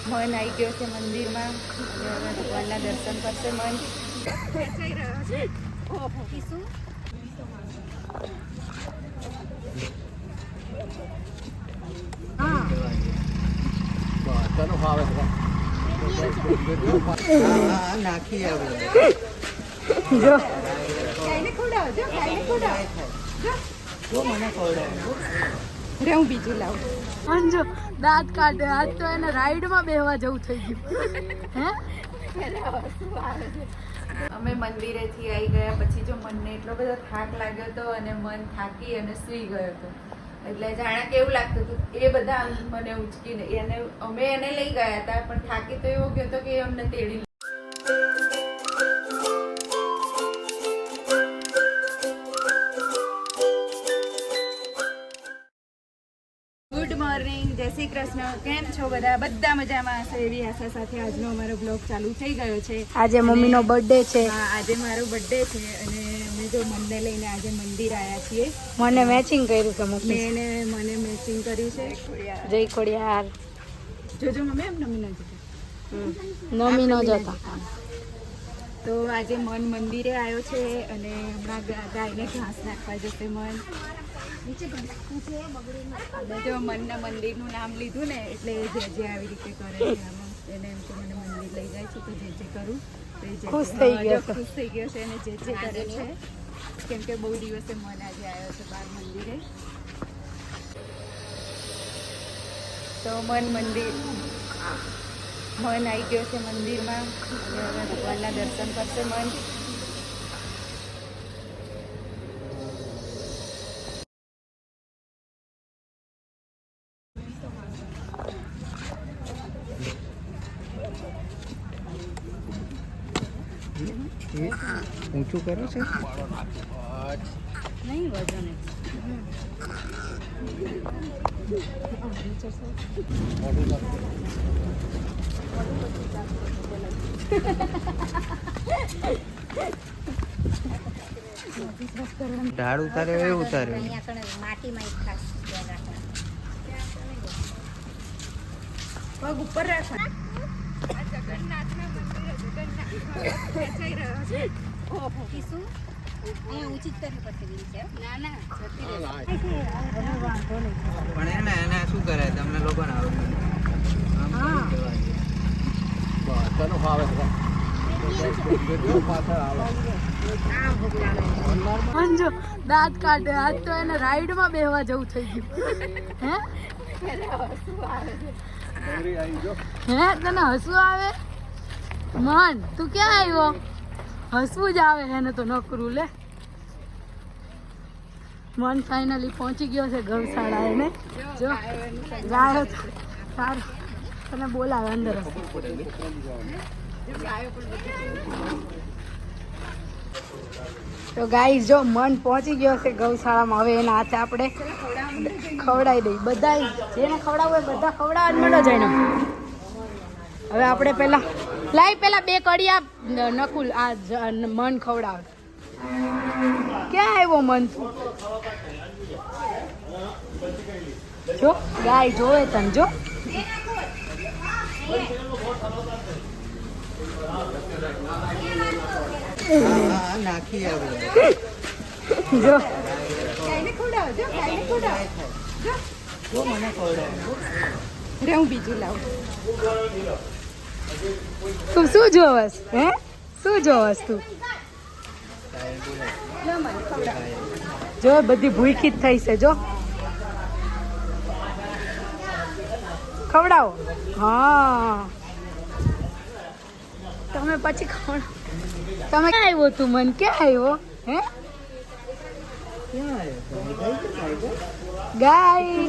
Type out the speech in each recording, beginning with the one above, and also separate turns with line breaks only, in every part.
મન આવી ગયો છે મંદિરમાં અને હવે ભગવાનના દર્શન કરશે મન ખેંચાઈ રહ્યો છે ઓહો શું હા
તને ફાવે છે હા નાખી આવે
જો કાઈને ખવડાવો જો કાઈને ખવડાવો
જો મને ખવડાવે
રે હું બીજું લાવું.
અંજો દાંત કાઢે. આજ તો એને રાઈડમાં બેહવા જવું થઈ ગયું. હે?
અમે મંદિરેથી આવી ગયા. પછી જો મનને એટલો બધો થાક લાગ્યો હતો અને મન થાકી અને સૂઈ ગયો હતો. એટલે જાણે કેવું લાગતું હતું એ બધા મને ઉચકીને એને અમે એને લઈ ગયા હતા પણ થાકી તો એવો ગયો હતો કે એ અમને તેડી કૃષ્ણ કેમ છો બધા? બધા મજામાં હશે? એવી આશા સાથે આજનો અમારો બ્લોગ ચાલુ થઈ ગયો છે.
આજે મમ્મીનો બર્થડે છે.
હા આજે મારો બર્થડે છે અને અમે જો મનને લઈને આજે મંદિર આવ્યા છીએ.
મને મેચિંગ કર્યું છે મમ્મી.
એને મને મેચિંગ કર્યું છે.
જય ખોડિયાર
જોજો મમ્મી એમ નમી નથી
નમી ન જતા.
તો આજે મન મંદિરે આવ્યો છે અને હમણાં ગાયને ઘાસ નાખવા જશે મન. જો મનના મંદિરનું નામ લીધું ને એટલે એ જે જે આવી રીતે કરે છે એને એમ કે મને મંદિર લઈ જાય છે તો જે જે કરું તો એ જે જે-
ખુશ થઈ ગયો
ખુશ થઈ ગયો છે અને જે જે કરે છે. કેમ કે બહુ દિવસે મન આજે આવ્યો છે બાર મંદિરે. તો મન મંદિર મન આવી ગયો છે મંદિરમાં. અને ભગવાનના દર્શન કરશે મન.
ઊંચું કરે છે?
નહીં વજન
ઢાળ ઉતાર્યો એ ઉતાર્યો
પગ ઉપર રાખવા ખેંચાઈ રહ્યો છે ઓહો ના ના જતી
પણ એને એને શું કરે? તમને લોકોને આવું તને ફાવે છે?
દાંત કાઢે. આજ તો એને રાઈડમાં બેહવા જવું થઈ ગયું. હે? હે? તને હસવું આવે? મન, તું ક્યાં આવ્યો? હસવું જ આવે, એને તો નકરું લે. મન ફાઇનલી પહોંચી ગયો છે ગૌશાળા એને જો, ગાયો સારું. તને બોલાવે અંદર. તો ગાઈ જો, મન પહોંચી ગયો છે ગૌશાળામાં. હવે એના હાથે આપણે ખવડાવી દઈ બધા જેને ખવડાવવું હોય બધા ખવડાવવા જ મળો જઈને હવે આપણે પેલા લાઈ પેલા બે કડિયા નકુલ, આ મન ખવડાવ. ક્યાં આવ્યો મન? જો, ગાય જોવે તને, જો. જો.
ગાયને ખવડાવે હું બીજું લાવું.
તું શું જોવસ હે? શું જોવસ તું? જો બધી ભૂખી જ થઈ છે જો. ખવડાવો. હા. તમે પછી ખવડાવો. તમે ક્યાં આવ્યો તું મન? ક્યાં આવ્યો? હે? ગાય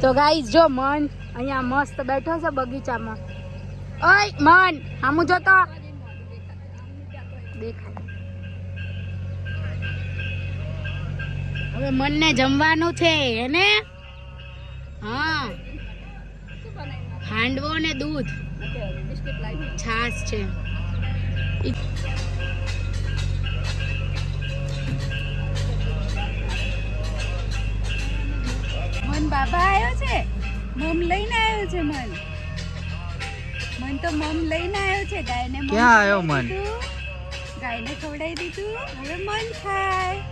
તો
ગાઈ જો મન અહીંયા મસ્ત બેઠો છે બગીચામાં. ઓય, મન આમું જોતો. દેખાય. હવે મનને જમવાનું છે એને હા. હાંડવો ને દૂધ. છાશ છે.
મન બાબા આવ્યો છે? મમ લઈને આવ્યો છે મન. મન તો મમ લઈને આવ્યો છે. ગાયને
ક્યાં આવ્યો મન?
ગાયને ખવડાવી દીધું. હવે મન ખાય.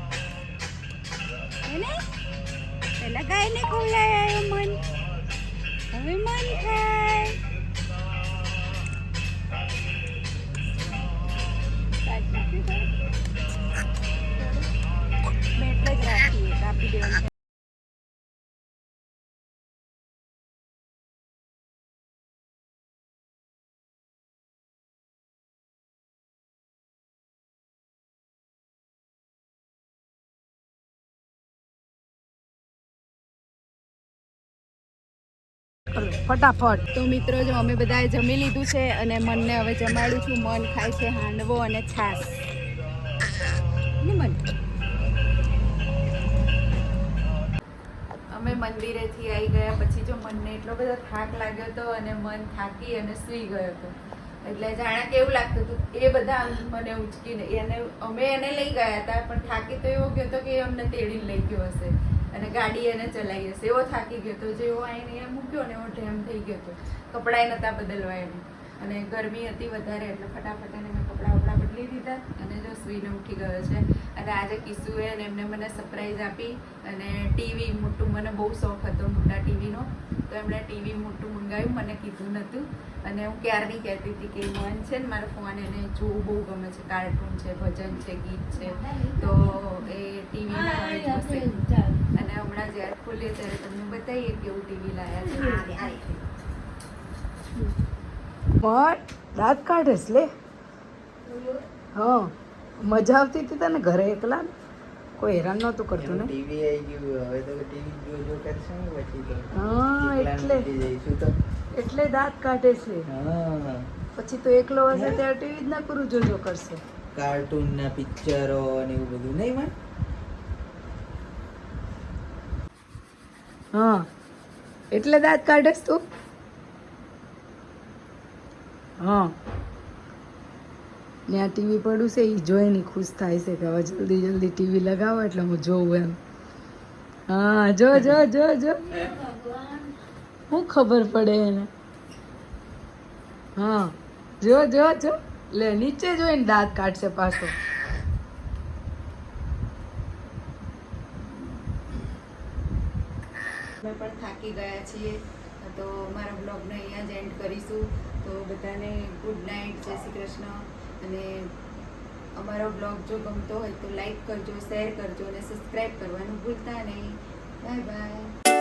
હેને પેલા ગાયને ખવડાવી આવ્યો મન. હવે મન ખાય. એટલે જ રાખીએ કાપી દેવાનું.
કરો, ફટાફટ.
તો મિત્રો જો અમે બધાએ જમી લીધું છે અને મનને હવે જમાડું છું. મન ખાય છે હાંડવો અને છાશ. મન. અમે મંદિરેથી આવી ગયા પછી જો મનને એટલો બધો થાક લાગ્યો હતો અને મન થાકી અને સૂઈ ગયો હતો. એટલે જાણે કેવું લાગતું હતું એ બધા મને ઉચકીને એને અમે એને લઈ ગયા હતા પણ થાકી તો એવો ગયો હતો કે એ અમને તેડીને લઈ ગયો હશે. અને ગાડી એને ચલાવી હશે. એવો થાકી ગયો હતો જેવો આઈને અહીંયા મૂક્યો ને એવો ઢેમ થઈ ગયો હતો કપડાય નહોતા બદલવા એને અને ગરમી હતી વધારે એટલે ફટાફટ એને મેં કપડાં વપડા બદલી દીધા અને જો સુઈને ઉઠી ગયો છે. અને આજે કિસ્સુએ અને એમને મને સરપ્રાઈઝ આપી અને ટીવી મોટું મને બહુ શોખ હતો મોટા ટીવીનો. તો એમણે ટીવી મોટું મંગાવ્યું મને કીધું નહોતું અને હું ક્યારની કહેતી હતી કે મન છે ને મારો ફોન એને જોવું બહુ ગમે છે. કાર્ટૂન છે ભજન છે ગીત છે. તો એ ટીવી હમણાં જ્યારે ખોલીએ ત્યારે તમને બતાવીએ કેવું ટીવી લાયા છે.
પણ દાંત કાઢેસ લે. હા મજા આવતી હતી તને ઘરે એકલા? કોઈ હેરાન નહોતું કરતું ને?
ટીવી આવી ગયું હવે તો ટીવી જો જો કરશે ને પછી તો.
હા, એટલે.
તો.
એટલે દાંત કાઢે છે
હા.
પછી તો એકલો હશે ત્યારે ટીવી જ ના કરું જોજો કરશે.
કાર્ટૂન ના પિક્ચરો ને એવું બધું નહીં માં
હા. એટલે દાંત કાઢસ તું? હા. ને આ ટીવી પડ્યું છે એ જોઈને ખુશ થાય છે કે હવે જલ્દી જલ્દી ટીવી લગાવો એટલે હું જોઉં એમ. હા, જો જો જો જો. હું ખબર પડે એને? હા. જો જો જો. લે, નીચે જોઈને દાંત કાઢશે પાછો.
અમે પણ થાકી ગયા છીએ. તો મારા બ્લોગને અહીંયા જ એન્ડ કરીશું. તો બધાને ગુડ નાઇટ જય શ્રી કૃષ્ણ. અને અમારો બ્લોગ જો ગમતો હોય તો લાઈક કરજો શેર કરજો અને સબસ્ક્રાઈબ કરવાનું ભૂલતા નહીં. Bye bye